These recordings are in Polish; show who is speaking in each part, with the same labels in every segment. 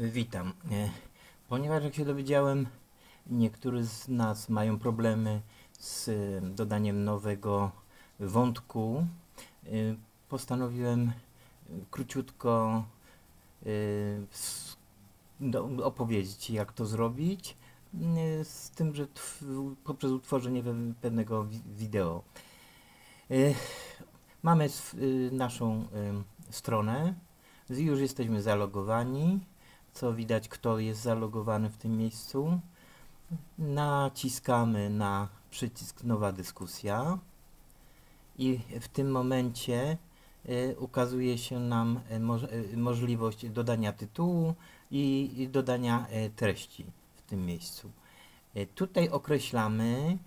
Speaker 1: Witam. E, Ponieważ jak się dowiedziałem, niektórzy z nas mają problemy z e, dodaniem nowego wątku, e, postanowiłem króciutko opowiedzieć, jak to zrobić, z tym, że poprzez utworzenie pewnego wi- wideo. Mamy naszą stronę, już jesteśmy zalogowani, co widać kto jest zalogowany w tym miejscu. Naciskamy na przycisk nowa dyskusja i w tym momencie y, ukazuje się nam y, y, możliwość dodania tytułu i, dodania treści w tym miejscu. Tutaj określamy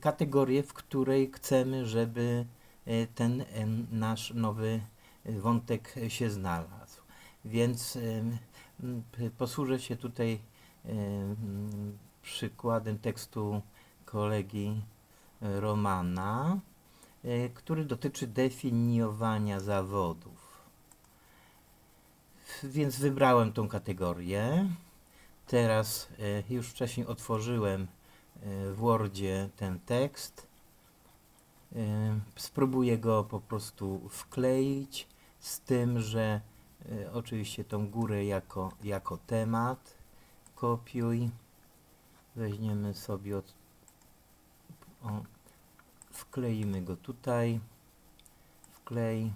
Speaker 1: kategorię, w której chcemy, żeby ten nasz nowy wątek się znalazł. Więc posłużę się tutaj em, przykładem tekstu kolegi y, Romana, y, który dotyczy definiowania zawodów. Więc wybrałem tą kategorię. Teraz y, już wcześniej otworzyłem w Wordzie ten tekst. Spróbuję go po prostu wkleić z tym, że oczywiście tą górę jako, jako temat kopiuj. Weźmiemy sobie od, o, wkleimy go tutaj. Wklej.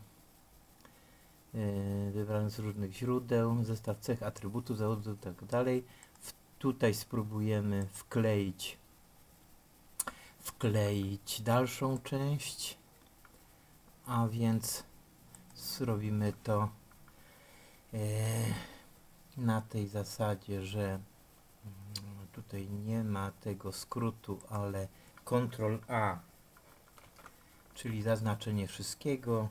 Speaker 1: Yy, wybrany z różnych źródeł, zestaw cech, atrybutów, zawodów i tak dalej. W, tutaj spróbujemy wkleić wkleić dalszą część, a więc zrobimy to e, na tej zasadzie, że mm, tutaj nie ma tego skrótu, ale Ctrl A, czyli zaznaczenie wszystkiego,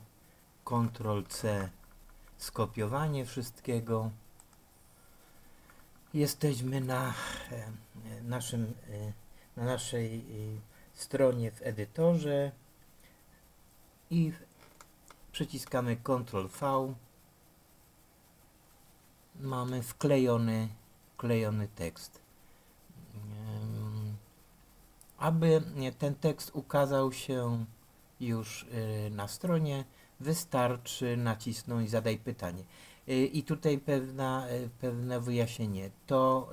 Speaker 1: Ctrl C, skopiowanie wszystkiego. Jesteśmy na e, e, naszym e, na naszej stronie w edytorze i przyciskamy Ctrl V. Mamy wklejony, wklejony tekst. Aby ten tekst ukazał się już y, na stronie, wystarczy nacisnąć Zadaj pytanie. Y, I tutaj pewna, y, pewne wyjaśnienie. To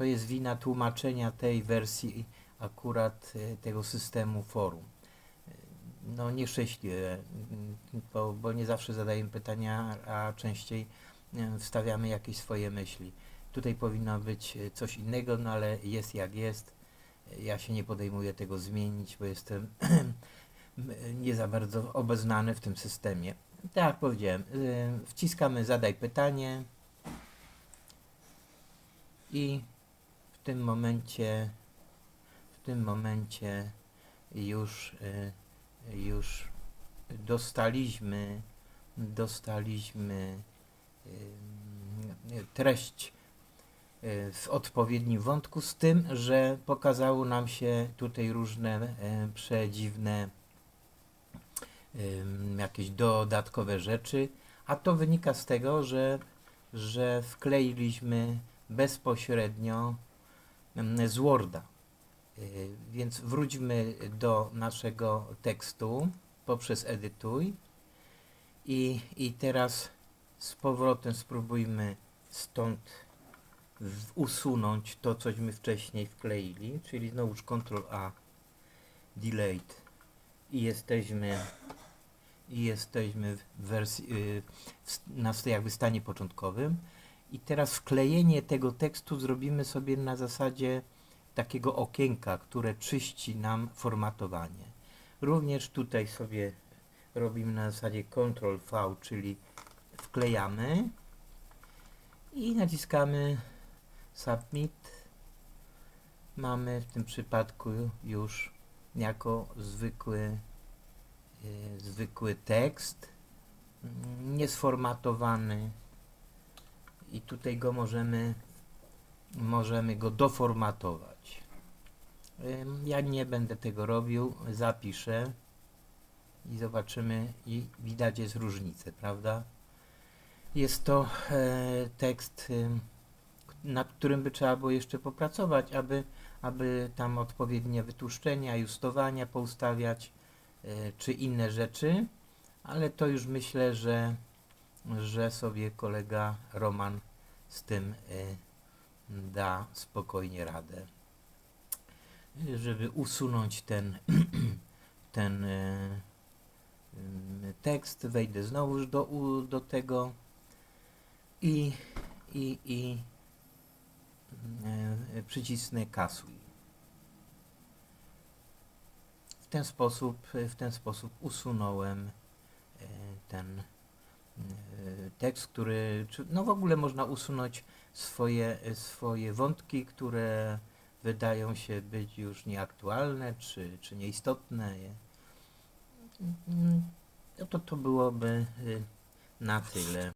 Speaker 1: to jest wina tłumaczenia tej wersji akurat tego systemu forum. No nieszczęśliwe, bo, bo nie zawsze zadajemy pytania, a częściej wstawiamy jakieś swoje myśli. Tutaj powinno być e, coś innego, no ale jest jak jest. E, Ja się nie podejmuję tego zmienić, bo jestem nie za bardzo obeznany w tym systemie. Tak jak powiedziałem, e, wciskamy zadaj pytanie i w tym momencie w tym momencie już już dostaliśmy dostaliśmy treść y, w odpowiednim wątku z tym, że pokazało nam się tutaj różne y, przedziwne jakieś dodatkowe rzeczy, a to wynika z tego, że, że wkleiliśmy bezpośrednio z Worda. Y, Więc wróćmy do naszego tekstu poprzez edytuj i, i teraz z powrotem spróbujmy stąd usunąć to, cośmy wcześniej wkleili, czyli znowuż Ctrl A, Delete. I jesteśmy i jesteśmy w wersji, y, na jakby stanie początkowym. I teraz wklejenie tego tekstu zrobimy sobie na zasadzie takiego okienka, które czyści nam formatowanie. Również tutaj sobie robimy na zasadzie Ctrl V, czyli wklejamy i naciskamy Submit. Mamy w tym przypadku już jako zwykły, e, zwykły tekst, mm, niesformatowany i tutaj go możemy możemy go doformatować. Ja nie będę tego robił, zapiszę i zobaczymy i widać jest różnicę, prawda? Jest to e, tekst ym, nad którym by trzeba było jeszcze popracować, aby, aby tam odpowiednie wytłuszczenia, justowania poustawiać, e, czy inne rzeczy, ale to już myślę, że, że sobie kolega Roman z tym e, da spokojnie radę. Żeby usunąć ten, ten tekst, wejdę znowuż do, do tego i, i, i e, przycisnę kasuj. W ten sposób, w ten sposób usunąłem e, ten e, tekst, który, no w ogóle można usunąć swoje, swoje wątki, które wydają się być już nieaktualne czy, czy nieistotne. No to to byłoby na tyle.